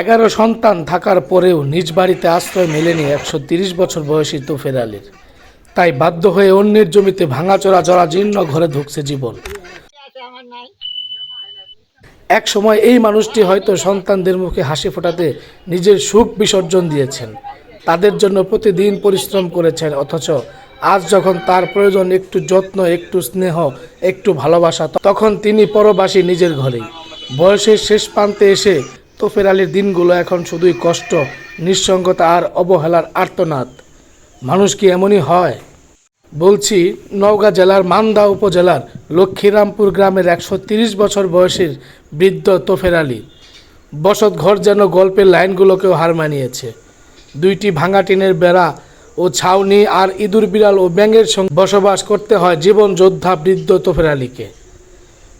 এগারো সন্তান থাকার পরেও নিজ বাড়িতে আশ্রয় মেলেনি একশো তিরিশ বছর বয়সী তোফের আলীর। তাই বাধ্য হয়ে অন্যের জমিতে ভাঙাচোরা জরাজীর্ণ ঘরে ঢুকছে জীবন। এক সময় এই মানুষটি হয়তো সন্তানদের মুখে হাসি ফোটাতে নিজের সুখ বিসর্জন দিয়েছেন। তাদের জন্য প্রতিদিন পরিশ্রম করেছেন, অথচ আজ যখন তার প্রয়োজন একটু যত্ন, একটু স্নেহ, একটু ভালোবাসা, তখন তিনি পরবাসী নিজের ঘরেই। বয়সের শেষ প্রান্তে এসে তোফের আলীর দিনগুলো এখন শুধুই কষ্ট, নিঃসঙ্গতা আর অবহেলার আর্তনাদ। মানুষ কি এমনই হয়? বলছি, নওগাঁ জেলার মান্দা উপজেলার লক্ষ্মীরামপুর গ্রামের একশো বছর বয়সের বৃদ্ধ তোফের আলী। বসত ঘর যেন গল্পের লাইনগুলোকেও হার মানিয়েছে। দুইটি ভাঙা টিনের বেড়া ও ছাউনি আর ইঁদুর বিড়াল ও ব্যাঙের সঙ্গে বসবাস করতে হয় জীবন যোদ্ধা বৃদ্ধ তোফের আলীকে।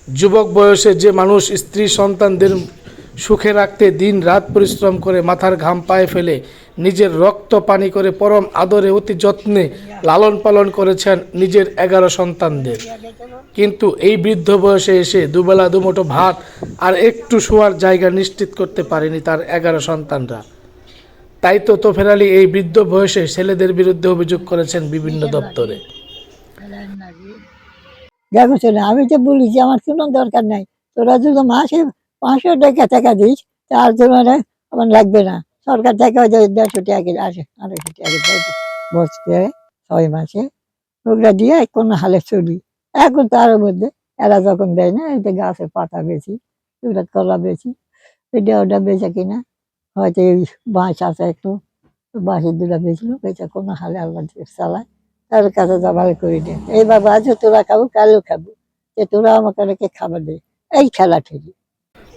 যুবক বয়সে যে মানুষ স্ত্রী সন্তানদের সুখে রাখতে দিন রাত পরিশ্রম করে মাথার ঘাম পায়ে ফেলে নিজের রক্ত পানি করে পরম আদরে অতি যত্নে লালন পালন করেছেন নিজের এগারো সন্তানদের। কিন্তু এই বৃদ্ধ বয়সে এসে দুবেলা দুমুঠো ভাত আর একটু শোয়ার জায়গা নিশ্চিত করতে পারেনি তার এগারো সন্তানরা। তাই তো তোফের আলী এই বৃদ্ধ বয়সে ছেলেদের বিরুদ্ধে অভিযোগ করেছেন বিভিন্ন দপ্তরে। দেখো আমি তো যে আমার কোনো দরকার নাই। তোরা যদি মাসে পাঁচশো টাকা টাকা দিস, তার জন্য আমার লাগবে না। সরকার থেকে হয়তো দেড়শো টাকা আসে আড়াইশো টাকা বসতে ছয় মাসে ওগুলা দিয়ে কোনো হালে চলি। এখন তার মধ্যে এরা যখন দেয় না যে গাছের পাতা বেশি ওগুলা কলা বেশি, এটা ওটা বেচে কিনা। হয়তো এই বাঁশ আছে একটু, বাঁশের দুটা বেচলো, বেচে কোনো হালে আল্লাহ দিয়ে চালায়। তার কাছে জবাই করে দে এই বাবা, আজ তোরা খাব, কালও খাব। যে তোরা আমাকে খাবার দে, এই খেলা ঠেলি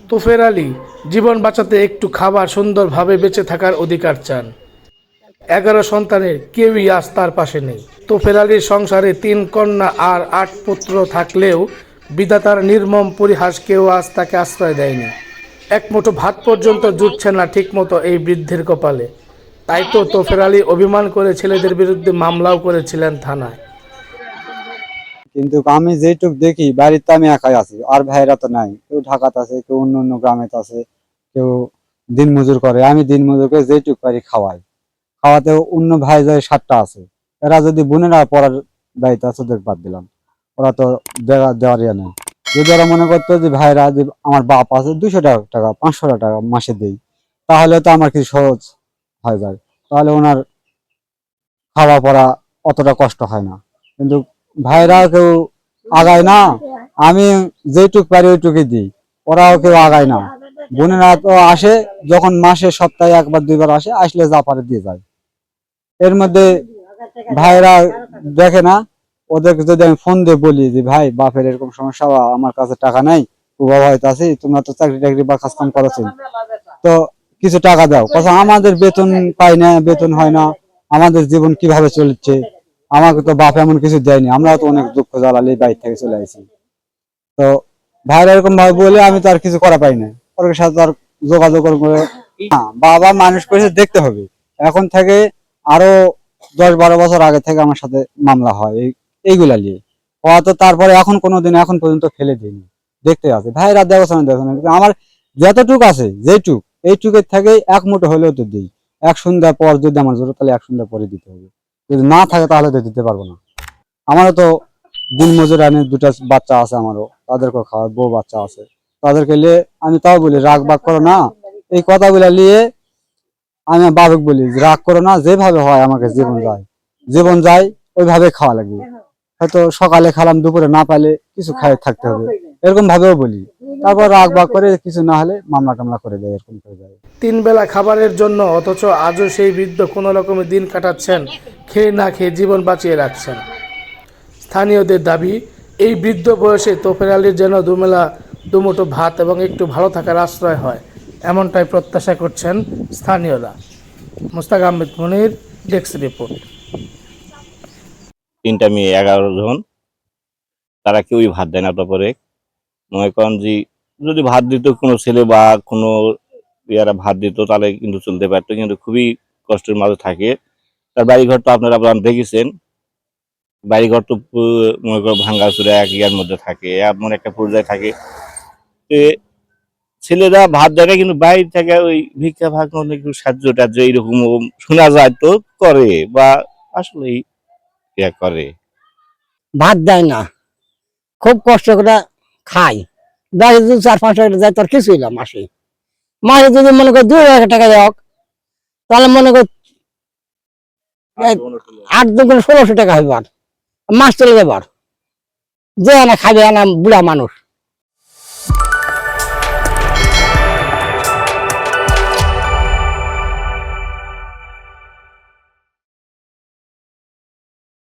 তোফের আলী জীবন বাঁচাতে একটু খাবার সুন্দরভাবে বেঁচে থাকার অধিকার চান। এগারো সন্তানের কেউই আজ তার পাশে নেই। তোফের আলীর সংসারে তিন কন্যা আর আট পুত্র থাকলেও বিধাতার নির্মম পরিহাস কেউ আজ তাকে আশ্রয় দেয়নি। এক মুঠো ভাত পর্যন্ত জুটছে না ঠিকমতো এই বৃদ্ধের কপালে। তাই তো তোফের আলী অভিমান করে ছেলেদের বিরুদ্ধে মামলাও করেছিলেন থানায়। কিন্তু আমি যেটুক দেখি বাড়িতে আমি একাই আছি, আর ভাইরা তো নাই। কেউ ঢাকাতে আছে, কেউ অন্য অন্য গ্রামে আছে, কেউ দিন মজুর করে। আমি দিন মজুরকে যেটুক পারি খাওয়াই। খাওয়াতে অন্য ভাই যায় সাতটা আছে। এরা যদি বোনেরা পড়ার দায়িত্ব আছে, ওদের বাদ দিলাম। ওরা তো দেওয়া দেওয়ার ইয়ে নেই যদি ওরা মনে করতো যে ভাইরা যে আমার বাপ আছে, দুশো টাকা টাকা, পাঁচশো টাকা মাসে দেই, তাহলে তো আমার কিছু সহজ হয়ে যায়। তাহলে ওনার খাওয়া পড়া অতটা কষ্ট হয় না। কিন্তু ভাইরা কেউ আগায় না। আমি যেটুক পারি ওইটুকুই দিই। ওরাও কেউ আগায় না। বোনেরা তো আসে, যখন মাসে, সপ্তাহে একবার, দুইবার আসে, আসলে যা পারে দিয়ে যায়। এর মধ্যে ভাইরা দেখে না। ওদেরকে যদি আমি ফোন দিয়ে বলি যে, ভাই, বাপের এরকম সমস্যা বা আমার কাছে টাকা নাই। বাবা হয়তো আছে তোমরা তো চাকরি টাকরি বা কাজ কাম করেছ তো কিছু টাকা দাও। কথা, আমাদের বেতন পাই না, বেতন হয় না। আমাদের জীবন কীভাবে চলছে? আমাকে তো বাপ এমন কিছু দেয়নি আমরা তো অনেক দুঃখ জ্বালালে বাইরে থেকে চলে আসি তো ভাইরা এরকম ভাবে বলে আমি তো আর কিছু করা পাই না ওর সাথে তো আর যোগাযোগ করে বাবা মানুষ করেছে দেখতে হবে। এখন থেকে আরও দশ বারো বছর আগে থেকে আমার সাথে মামলা হয়, এই এইগুলা নিয়ে। হওয়া তো তারপরে এখন কোনোদিন এখন পর্যন্ত ফেলে দিইনি দেখতে আছে। ভাইরা দেখো না দেখো না আমার যতটুক আছে, যেটুক, এইটুকের থেকে এক মুঠো হলেও তো দিই। এক সন্ধ্যার পর যদি আমার জোর, তাহলে এক সন্ধ্যা পরে দিতে হবে। যদি না থাকে তাহলে তো দিতে পারব না। আমারও তো দিন মজুর আনে দুটা বাচ্চা আছে আমারও তাদেরকে খাওয়ার বউ বাচ্চা আছে। তাদেরকে নিয়ে আমি তাও বলি, রাগ বাগ করো না। এই কথাগুলো নিয়ে আমি বাবুক বলি, রাগ করো না, যেভাবে হয় আমাকে জীবন যায়। জীবন যায়, ওইভাবে খাওয়া লাগবে। হয়তো সকালে খালাম, দুপুরে না পাইলে কিছু খাই থাকতে হবে। এরকম ভাবেও বলি। তারপর রাগ বাগ করে কিছু না হলে মামলা টামলা করে দেয় এরকম করে দেয়। তিন বেলা খাবারের জন্য অথচ আজও সেই বৃদ্ধ কোনো রকমে দিন কাটাচ্ছেন খেয়ে না খেয়ে জীবন বাঁচিয়ে রাখছেন। স্থানীয়দের দাবি এই বৃদ্ধ বয়সে তোফের আলীর যেন দুমেলা দুমুঠো ভাত এবং একটু ভালো থাকার আশ্রয় হয় এমনটাই প্রত্যাশা করছেন স্থানীয়রা। Mustaq Ahmed Monir desk report. তিনটা মেয়ে এগারো জন। তারা কেউই ভাত দেয় না তারপরে মনে করেন যে যদি ভাত দিত কোনো ছেলে বা কোনো ইয়ারা ভাত দিত, তাহলে কিন্তু চলতে পারতো, কিন্তু খুবই কষ্টের মাঝে থাকে। তার বাড়িঘর তো আপনারা আপনারা দেখেছেন। বাড়িঘর তো মনে করো ভাঙ্গা চুরা এক ইয়ার মধ্যে থাকে, এমন একটা পর্যায়ে থাকে। ছেলেরা ভাত দেয় না, কিন্তু বাইরে থেকে ওই ভিক্ষা ভাগ একটু সাহায্য টাহ্য এইরকম শোনা যায় তো করে বা আসলে ইয়া করে। ভাত দেয় না। খুব কষ্ট করে খাই। বাইরে যদি চার পাঁচ টাকা যায় তোর কিছুই না মাসে। মাসে যদি মনে কর দুই হাজার টাকা দেওয়া তাহলে মনে কর আট দুগুণ ষোলোশো টাকা হইবার মাস চলে যাবার। যে আনা খাবে আনা বুড়া মানুষ।